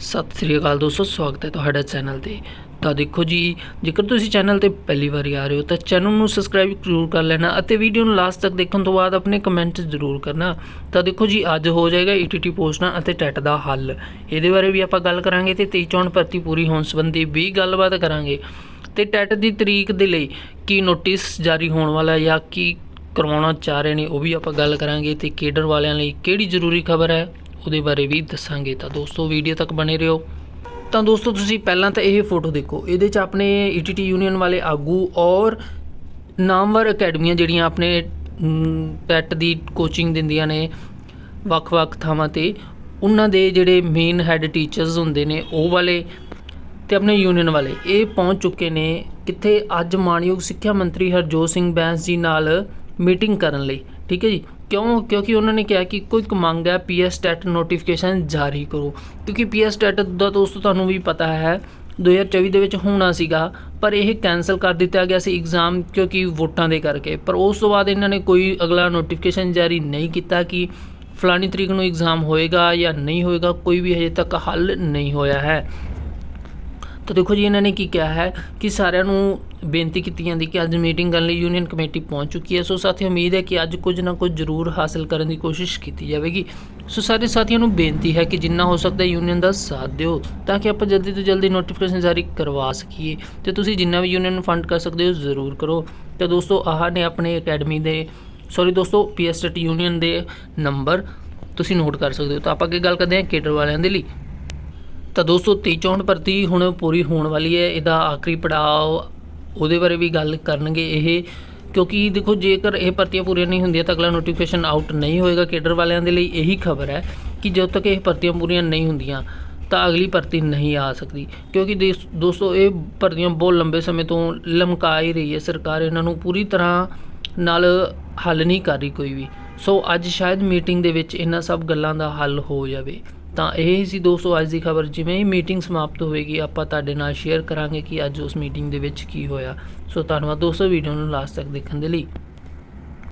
ਸਤਿ ਸ੍ਰੀ ਅਕਾਲ ਦੋਸਤੋ, ਸਵਾਗਤ ਹੈ ਤੁਹਾਡਾ ਚੈਨਲ ਤੇ। ਤਾਂ ਦੇਖੋ ਜੀ, ਜੇਕਰ ਤੁਸੀਂ ਚੈਨਲ ਤੇ ਪਹਿਲੀ ਵਾਰੀ ਆ ਰਹੇ ਹੋ, ਤਾਂ ਚੈਨਲ ਨੂੰ ਸਬਸਕ੍ਰਾਈਬ ਜ਼ਰੂਰ ਕਰ ਲੈਣਾ ਅਤੇ ਵੀਡੀਓ ਨੂੰ ਲਾਸਟ ਤੱਕ ਦੇਖਣ ਤੋਂ ਬਾਅਦ ਆਪਣੇ ਕਮੈਂਟ ਜ਼ਰੂਰ ਕਰਨਾ। ਤਾਂ ਦੇਖੋ ਜੀ, ਅੱਜ ਹੋ ਜਾਏਗਾ ਈਟੀਟੀ ਪੋਸਟਾਂ ਅਤੇ ਟੈਟ ਦਾ ਹੱਲ। ਇਹਦੇ ਬਾਰੇ ਵੀ ਆਪਾਂ ਗੱਲ ਕਰਾਂਗੇ ਤੇ 23 ਚੋਣ ਭਰਤੀ ਪੂਰੀ ਹੋਣ ਸੰਬੰਧੀ ਵੀ ਗੱਲਬਾਤ ਕਰਾਂਗੇ। ਤੇ ਟੈਟ ਦੀ ਤਰੀਕ ਦੇ ਲਈ ਕੀ ਨੋਟਿਸ ਜਾਰੀ ਹੋਣ ਵਾਲਾ ਜਾਂ ਕੀ ਕਰਵਾਉਣਾ ਚਾਹ ਰਹੇ ਨੇ, ਉਹ ਵੀ ਆਪਾਂ ਗੱਲ ਕਰਾਂਗੇ। ਤੇ ਕੇਡਰ ਵਾਲਿਆਂ ਲਈ ਕਿਹੜੀ ਜ਼ਰੂਰੀ ਖਬਰ ਹੈ? ਉਹਦੇ ਬਾਰੇ ਵੀ ਦੱਸਾਂਗੇ। ਤਾਂ ਦੋਸਤੋ ਵੀਡੀਓ ਤੱਕ ਬਣੇ ਰਹੋ। ਤਾਂ ਦੋਸਤੋ, ਤੁਸੀਂ ਪਹਿਲਾਂ ਤਾਂ ਇਹ ਫੋਟੋ ਦੇਖੋ। ਇਹਦੇ 'ਚ ਆਪਣੇ ਈਟੀਟੀ ਯੂਨੀਅਨ ਵਾਲੇ ਆਗੂ ਔਰ ਨਾਮਵਰ ਅਕੈਡਮੀਆਂ ਜਿਹੜੀਆਂ ਆਪਣੇ ਟੈਟ ਦੀ ਕੋਚਿੰਗ ਦਿੰਦੀਆਂ ਨੇ, ਵੱਖ-ਵੱਖ ਥਾਵਾਂ ਤੇ, ਉਹਨਾਂ ਦੇ ਜਿਹੜੇ ਮੇਨ ਹੈੱਡ ਟੀਚਰਸ ਹੁੰਦੇ ਨੇ, ਉਹ ਵਾਲੇ ਤੇ ਆਪਣੇ ਯੂਨੀਅਨ ਵਾਲੇ, ਇਹ ਪਹੁੰਚ ਚੁੱਕੇ ਨੇ ਕਿੱਥੇ ਅੱਜ ਮਾਨਯੋਗ ਸਿੱਖਿਆ ਮੰਤਰੀ ਹਰਜੋਤ ਸਿੰਘ ਬੈਂਸ ਜੀ ਨਾਲ ਮੀਟਿੰਗ ਕਰਨ ਲਈ। ਠੀਕ ਹੈ ਜੀ? ਕਿਉਂ? ਕਿਉਂਕਿ ਉਹਨਾਂ ਨੇ ਕਿਹਾ ਕਿ ਕੋਈ ਇੱਕ ਮੰਗ ਹੈ ਪੀਐਸ ਟੈਟ ਨੋਟੀਫਿਕੇਸ਼ਨ ਜਾਰੀ ਕਰੋ। ਕਿਉਂਕਿ ਪੀਐਸ ਟੈਟ ਦਾ ਦੋਸਤੋ ਤੁਹਾਨੂੰ ਵੀ ਪਤਾ ਹੈ 2024 ਦੇ ਵਿੱਚ ਹੋਣਾ ਸੀਗਾ, ਪਰ ਇਹ ਕੈਨਸਲ ਕਰ ਦਿੱਤਾ ਗਿਆ ਸੀ ਐਗਜ਼ਾਮ ਕਿਉਂਕਿ ਵੋਟਾਂ ਦੇ ਕਰਕੇ। ਪਰ ਉਸ ਤੋਂ ਬਾਅਦ ਇਹਨਾਂ ਨੇ ਕੋਈ ਅਗਲਾ ਨੋਟੀਫਿਕੇਸ਼ਨ ਜਾਰੀ ਨਹੀਂ ਕੀਤਾ ਕਿ ਫਲਾਣੀ ਤਰੀਕ ਨੂੰ ਐਗਜ਼ਾਮ ਹੋਏਗਾ ਜਾਂ ਨਹੀਂ ਹੋਏਗਾ, ਕੋਈ ਵੀ ਹਜੇ ਤੱਕ ਹੱਲ ਨਹੀਂ ਹੋਇਆ ਹੈ। ਤਾਂ ਦੇਖੋ ਜੀ, ਇਹਨਾਂ ਨੇ ਕੀ ਕਿਹਾ ਹੈ ਕਿ ਸਾਰਿਆਂ ਨੂੰ ਬੇਨਤੀ ਕੀਤੀ ਜਾਂਦੀ ਕਿ ਅੱਜ ਮੀਟਿੰਗ ਕਰਨ ਲਈ ਯੂਨੀਅਨ ਕਮੇਟੀ ਪਹੁੰਚ ਚੁੱਕੀ ਹੈ। ਸੋ ਸਾਥੀ ਉਮੀਦ ਹੈ ਕਿ ਅੱਜ ਕੁਝ ਨਾ ਕੁਝ ਜ਼ਰੂਰ ਹਾਸਲ ਕਰਨ ਦੀ ਕੋਸ਼ਿਸ਼ ਕੀਤੀ ਜਾਵੇਗੀ। ਸੋ ਸਾਰੇ ਸਾਥੀਆਂ ਨੂੰ ਬੇਨਤੀ ਹੈ ਕਿ ਜਿੰਨਾ ਹੋ ਸਕਦਾ ਯੂਨੀਅਨ ਦਾ ਸਾਥ ਦਿਓ, ਤਾਂ ਕਿ ਆਪਾਂ ਜਲਦੀ ਤੋਂ ਜਲਦੀ ਨੋਟੀਫਿਕੇਸ਼ਨ ਜਾਰੀ ਕਰਵਾ ਸਕੀਏ। ਤੇ ਤੁਸੀਂ ਜਿੰਨਾ ਵੀ ਯੂਨੀਅਨ ਨੂੰ ਫੰਡ ਕਰ ਸਕਦੇ ਹੋ, ਜ਼ਰੂਰ ਕਰੋ। ਤੇ ਦੋਸਤੋ, ਆਹ ਨੇ ਆਪਣੇ ਅਕੈਡਮੀ ਦੇ ਸੌਰੀ ਦੋਸਤੋ ਪੀਐਸਟੀਟ ਯੂਨੀਅਨ ਦੇ ਨੰਬਰ ਤੁਸੀਂ ਨੋਟ ਕਰ ਸਕਦੇ ਹੋ। ਤਾਂ ਆਪਾਂ ਅੱਗੇ ਗੱਲ ਕਰਦੇ ਹਾਂ ਕੇਡਰ ਵਾਲਿਆਂ ਦੇ ਲਈ। ਤਾਂ ਦੋਸਤੋ 23 ਚੌਂਹਠ ਭਰਤੀ ਹੁਣ ਪੂਰੀ ਹੋਣ ਵਾਲੀ ਹੈ। ਇਹਦਾ ਆਖਰੀ ਪੜਾਅ ਉਹਦੇ ਬਾਰੇ ਵੀ ਗੱਲ ਕਰਨਗੇ ਇਹ, ਕਿਉਂਕਿ ਦੇਖੋ ਜੇਕਰ ਇਹ ਭਰਤੀਆਂ ਪੂਰੀਆਂ ਨਹੀਂ ਹੁੰਦੀਆਂ ਤਾਂ ਅਗਲਾ ਨੋਟੀਫਿਕੇਸ਼ਨ ਆਊਟ ਨਹੀਂ ਹੋਏਗਾ। ਕੇਡਰ ਵਾਲਿਆਂ ਦੇ ਲਈ ਇਹੀ ਖਬਰ ਹੈ ਕਿ ਜਦੋਂ ਤੱਕ ਇਹ ਭਰਤੀਆਂ ਪੂਰੀਆਂ ਨਹੀਂ ਹੁੰਦੀਆਂ ਤਾਂ ਅਗਲੀ ਭਰਤੀ ਨਹੀਂ ਆ ਸਕਦੀ। ਕਿਉਂਕਿ ਦੇਸ- ਦੋਸਤੋ, ਇਹ ਭਰਤੀਆਂ ਬਹੁਤ ਲੰਬੇ ਸਮੇਂ ਤੋਂ ਲਮਕਾ ਹੀ ਰਹੀ ਹੈ। ਸਰਕਾਰ ਇਹਨਾਂ ਨੂੰ ਪੂਰੀ ਤਰ੍ਹਾਂ ਨਾਲ ਹੱਲ ਨਹੀਂ ਕਰ ਰਹੀ ਕੋਈ ਵੀ। ਸੋ ਅੱਜ ਸ਼ਾਇਦ ਮੀਟਿੰਗ ਦੇ ਵਿੱਚ ਇਹਨਾਂ ਸਭ ਗੱਲਾਂ ਦਾ ਹੱਲ ਹੋ ਜਾਵੇ। ਤਾਂ ਇਹ ਹੀ ਸੀ ਦੋਸਤੋ, ਅੱਜ ਦੀ ਖਬਰ ਜਿਵੇਂ ਹੀ ਮੀਟਿੰਗ ਸਮਾਪਤ ਹੋਵੇਗੀ, ਆਪਾਂ ਤੁਹਾਡੇ ਨਾਲ ਸ਼ੇਅਰ ਕਰਾਂਗੇ ਕਿ ਅੱਜ ਉਸ ਮੀਟਿੰਗ ਦੇ ਵਿੱਚ ਕੀ ਹੋਇਆ। ਸੋ ਧੰਨਵਾਦ ਦੋਸਤੋ ਵੀਡੀਓ ਨੂੰ ਲਾਸਟ ਤੱਕ ਦੇਖਣ ਦੇ ਲਈ।